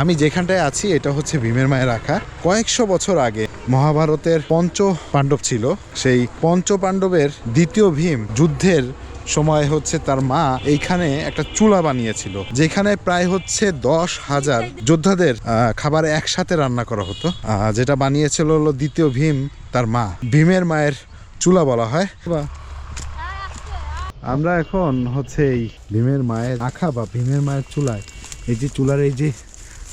আমি যেখানটায় আছি, এটা হচ্ছে ভীমের মায়ের রাখা কয়েকশো বছর আগে মহাভারতের পঞ্চ পাণ্ডব ছিল। সেই পঞ্চ পাণ্ডবের দ্বিতীয় ভীম যুদ্ধের সময় হচ্ছে তার মা এইখানে একটা চুলা বানিয়েছিল, যেখানে প্রায় হচ্ছে দশ হাজার যোদ্ধাদের খাবার একসাথে রান্না করা হতো। যেটা বানিয়েছিল হলো দ্বিতীয় ভীম, তার মা। ভীমের মায়ের চুলা বলা হয়। বা আমরা এখন হচ্ছে এই ভীমের মায়ের আখা বা ভীমের মায়ের চুলায়, এই যে চুলার এই যে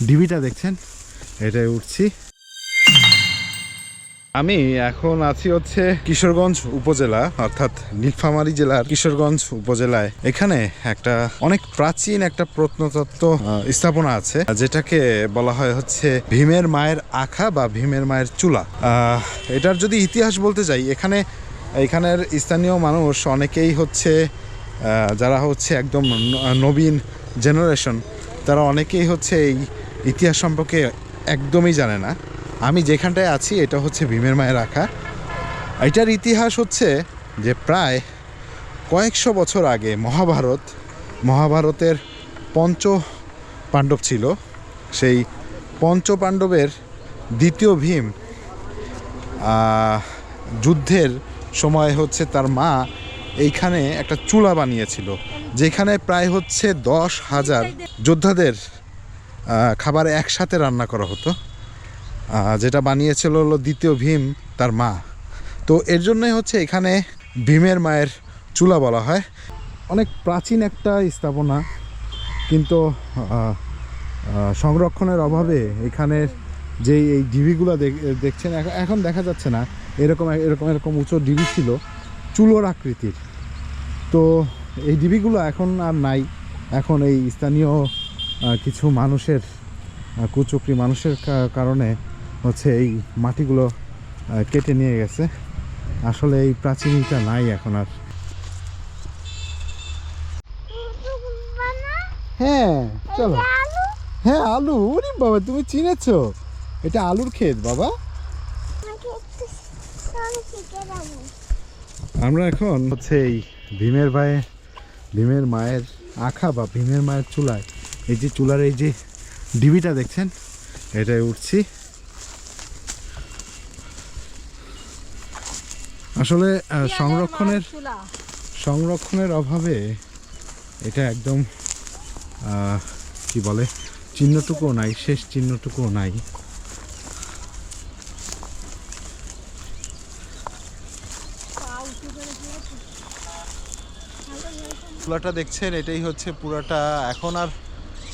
ডিবিটা দেখছেন? এটাই উঠছি। আমি এখন আছি হচ্ছে কিশোরগঞ্জ উপজেলা, অর্থাৎ নীলফামারী জেলার কিশোরগঞ্জ উপজেলায়। এখানে একটা অনেক প্রাচীন একটা প্রত্নতত্ত্ব স্থাপনা আছে, যেটাকে বলা হয় হচ্ছে ভীমের মায়ের আখা বা ভীমের মায়ের চুলা। এটার যদি ইতিহাস বলতে যাই, এখানে, এখানের স্থানীয় মানুষ অনেকেই হচ্ছে যারা হচ্ছে একদম নবীন জেনারেশন, তারা অনেকেই হচ্ছে এই ইতিহাস সম্পর্কে একদমই জানে না। আমি যেখানটায় আছি, এটা হচ্ছে ভীমের মায়ের রাখা এটার ইতিহাস হচ্ছে যে প্রায় কয়েকশো বছর আগে মহাভারত, মহাভারতের পঞ্চ পাণ্ডব ছিল। সেই পঞ্চ পাণ্ডবের দ্বিতীয় ভীম যুদ্ধের সময় হচ্ছে তার মা এইখানে একটা চুলা বানিয়েছিল, যেখানে প্রায় হচ্ছে দশ হাজার যোদ্ধাদের খাবার একসাথে রান্না করা হতো। যেটা বানিয়েছিল হলো দ্বিতীয় ভীম, তার মা। তো এর জন্যই হচ্ছে এখানে ভীমের মায়ের চুলা বলা হয়। অনেক প্রাচীন একটা স্থাপনা, কিন্তু সংরক্ষণের অভাবে এখানের যে এই ডিবিগুলো দেখছেন এখন- দেখা যাচ্ছে না। এরকম এরকম এরকম উঁচু ডিবি ছিল, চুলোর আকৃতির। তো এই ডিবিগুলো এখন আর নাই। এখন এই স্থানীয় কিছু মানুষের কুচক্রি মানুষের কারণে হচ্ছে এই মাটিগুলো কেটে নিয়ে গেছে। আসলে এই প্রাচীনটা নাই এখন আর। হ্যাঁ চলো। হ্যাঁ আলু। ওরে বাবা তুমি চিনেছো? এটা আলুর ক্ষেত বাবা। আমরা এখন হচ্ছে এই ভীমের ভাই ভীমের মায়ের আখা বা ভীমের মায়ের চুলায় এই যে চুলার এই যে ডিবিটা দেখছেন এটাই উঠছি। আসলে সংরক্ষণের সংরক্ষণের অভাবে এটা একদম কি বলে চিহ্নটুকুও নাই শেষ চিহ্নটুকুও নাই। চুলাটা দেখছেন এটাই হচ্ছে পুরাটা। এখন আর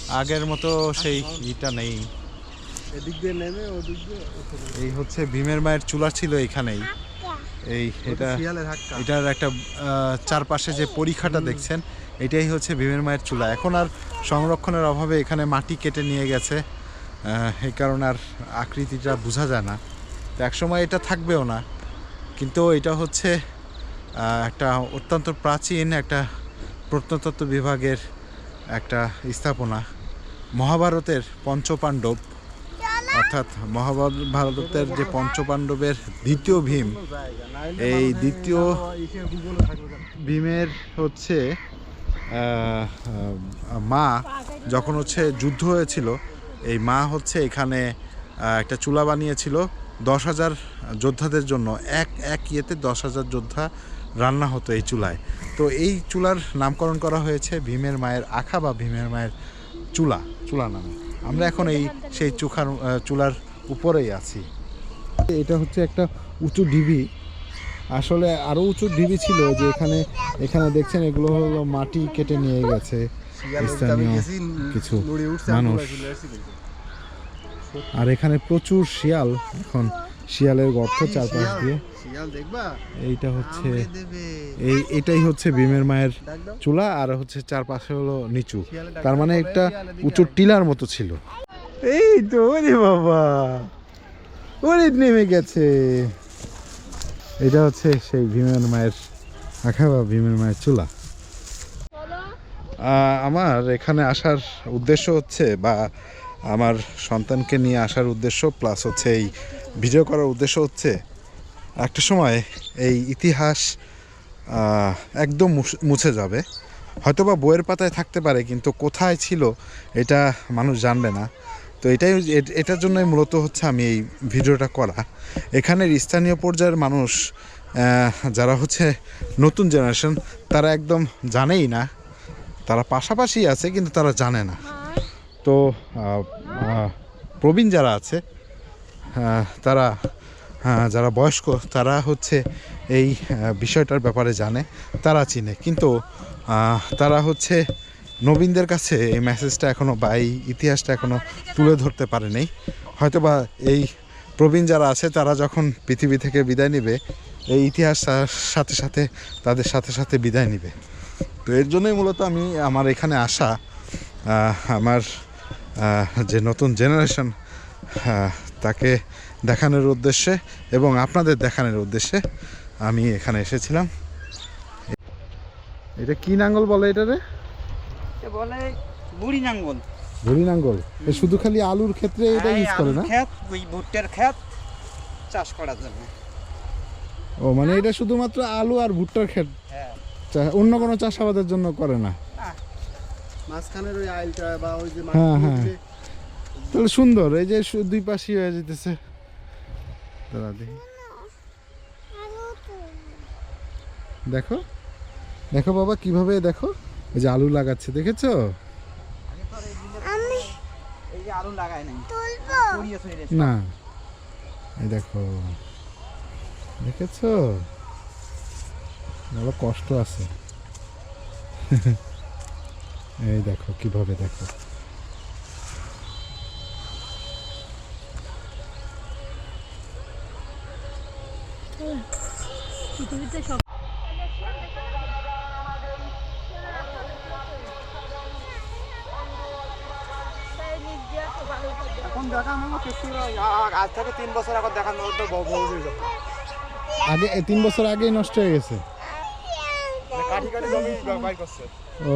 আগের মতো সেই ইটা নেই। এই হচ্ছে ভীমের মায়ের চুলা ছিল এখানেই এই এটা এটার একটা চারপাশে যে পরীক্ষাটা দেখছেন এটাই হচ্ছে ভীমের মায়ের চুলা। এখন আর সংরক্ষণের অভাবে এখানে মাটি কেটে নিয়ে গেছে। এই কারণে আর আকৃতিটা বোঝা যায় না। তো একসময় এটা থাকবেও না। কিন্তু এটা হচ্ছে একটা অত্যন্ত প্রাচীন একটা প্রত্নতত্ত্ব বিভাগের একটা স্থাপনা। মহাভারতের পঞ্চপাণ্ডব, অর্থাৎ মহাভারতের যে পঞ্চপাণ্ডবের দ্বিতীয় ভীম, এই দ্বিতীয় ভীমের হচ্ছে মা যখন হচ্ছে যুদ্ধ হয়েছিল, এই মা হচ্ছে এখানে একটা চুলা বানিয়েছিল দশ হাজার যোদ্ধাদের জন্য। এক এক ইয়েতে দশ হাজার যোদ্ধা রান্না হতো এই চুলায়। তো এই চুলার নামকরণ করা হয়েছে ভীমের মায়ের আখা বা ভীমের মায়ের চুলা চুলা নামে। আমরা এখন এই সেই চুখার চুলার উপরেই আছি। এটা হচ্ছে একটা উঁচু ডিবি আসলে আরও উঁচু ডিবি ছিল যে এখানে এখানে দেখছেন এগুলো হলো মাটি কেটে নিয়ে গেছে। স্থানীয় কিছু মানুষ। আর এখানে প্রচুর শিয়াল এখন শিয়ালের গর্ত চারপাশ দিয়ে। এইটা হচ্ছে এই এটাই হচ্ছে ভীমের মায়ের চুলা আর হচ্ছে চারপাশে হলো নিচু। তার মানে একটা উঁচু টিলার মতো ছিল। এই তো ওরে বাবা। ওরে নেমে গেছে। এটা হচ্ছে সেই ভীমের মায়ের আখা বা ভীমের মায়ের চুলা। আহ, আমার এখানে আসার উদ্দেশ্য হচ্ছে বা আমার সন্তানকে নিয়ে আসার উদ্দেশ্য প্লাস হচ্ছে এই ভিডিও করার উদ্দেশ্য হচ্ছে একটা সময় এই ইতিহাস একদম মুছ- যাবে। হয়তোবা বইয়ের পাতায় থাকতে পারে, কিন্তু কোথায় ছিল এটা মানুষ জানবে না। তো এটাই এটার জন্যই মূলত হচ্ছে আমি এই ভিডিওটা করা। এখানের স্থানীয় পর্যায়ের মানুষ যারা হচ্ছে নতুন জেনারেশন তারা একদম জানেই না। তারা পাশাপাশি আছে, কিন্তু তারা জানে না। তো প্রবীণ যারা আছে তারা যারা বয়স্ক, তারা হচ্ছে এই বিষয়টার ব্যাপারে জানে, তারা চিনে। কিন্তু তারা হচ্ছে নবীনদের কাছে এই মেসেজটা এখনও বা এই ইতিহাসটা এখনও তুলে ধরতে পারেনি। হয়তো বা এই প্রবীণ যারা আছে, তারা যখন পৃথিবী থেকে বিদায় নেবে, এই ইতিহাস সাথে সাথে, তাদের সাথে সাথে বিদায় নেবে। তো এর জন্যই মূলত আমি, আমার এখানে আসা আমার যে নতুন জেনারেশন তাকে দেখানোর উদ্দেশ্যে এবং আপনাদের দেখানোর উদ্দেশ্যে আমি এখানে এসেছিলাম। এটা কি নাঙ্গল বলে এটা রে? বলে বুড়ি নাঙ্গল। ঘড়ি নাঙ্গল। এ শুধু খালি আলুর ক্ষেত্রে এটা ইউজ করে না? ক্ষেত ওই ভুট্টার ক্ষেত চাষ করার জন্য। ও মানে এটা শুধুমাত্র আলু আর ভুট্টার ক্ষেত হ্যাঁ। অন্য কোনো চাষাবাদের জন্য করে না? মাঝখানের ওই আইলটা বা ওই যে হ্যাঁ, মাটি হ্যাঁ। তাহলে সুন্দর এই যে সু- দুই পাশই হয়ে যেতেছে। দাঁড়া দেখি। দেখো দেখো বাবা কীভাবে দেখো? এই যে আলু লাগাচ্ছে দেখেছ। না। এই দেখো দেখেছ? বড় কষ্ট আছে। এই দেখো কীভাবে দেখো? পৃথিবীতে সব এখন আজ থেকে তিন বছর আগে দেখানো তো বহু হয়ে। আগে তিন বছর আগেই নষ্ট হয়ে গেছে। মানে কাঠি কাঠি জমি বাই করছে। ও।